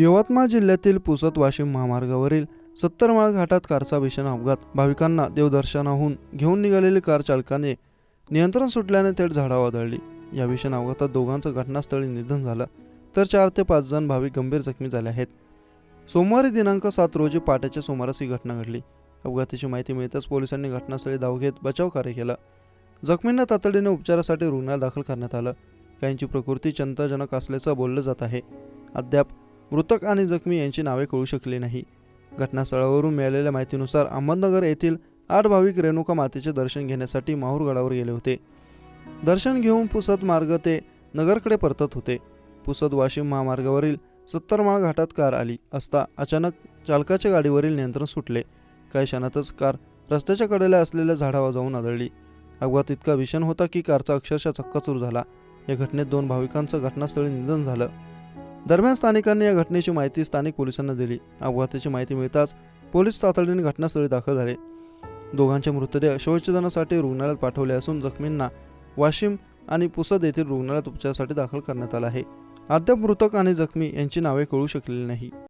यवतमाळ जिल्ह्यातील पुसत वाशिम महामार्गावरील सत्तरमाळ घाटात कारचा भीषण अपघात. भाविकांना देवदर्शनाहून घेऊन निघालेली कार चालकाने नियंत्रण सुटल्याने थेट झाडावर आदळली. या भीषण अपघातात दोघांचं घटनास्थळी निधन झालं तर चार ते पाच जण भाविक गंभीर जखमी झाले आहेत. सोमवारी दिनांक सात रोजी पाट्याच्या सुमारास ही घटना घडली. अपघाताची माहिती मिळताच पोलिसांनी घटनास्थळी धाव घेत बचाव कार्य केलं. जखमींना तातडीने उपचारासाठी रुग्णालयात दाखल करण्यात आलं. काहींची प्रकृती चिंताजनक असल्याचं बोललं जात आहे. अद्याप मृतक आणि जखमी यांची नावे कळू शकली नाही. घटनास्थळावरून मिळालेल्या माहितीनुसार अहमदनगर येथील आठ भाविक रेणुका मातेचे दर्शन घेण्यासाठी माहूरगडावर गेले होते. दर्शन घेऊन पुसद मार्ग ते नगरकडे परतत होते. पुसद वाशिम महामार्गावरील सत्तरमाळ घाटात कार आली असता अचानक चालकाच्या गाडीवरील नियंत्रण सुटले. काही क्षणातच कार रस्त्याच्या कडेला असलेल्या झाडावर जाऊन आदळली. अपघात इतका भीषण होता की कारचा अक्षरशः चक्काचूर झाला. या घटनेत दोन भाविकांचं घटनास्थळी निधन झालं. दरम्यान स्थानिकांनी या घटनेची माहिती स्थानिक पोलिसांना दिली. अपघाताची माहिती मिळताच पोलीस तातडीने घटनास्थळी दाखल झाले. दोघांचे मृतदेह शवच्छेदनासाठी रुग्णालयात पाठवले असून जखमींना वाशिम आणि पुसद येथील रुग्णालयात उपचारासाठी दाखल करण्यात आला आहे. अद्याप मृतक आणि जखमी यांची नावे कळू शकलेली नाही.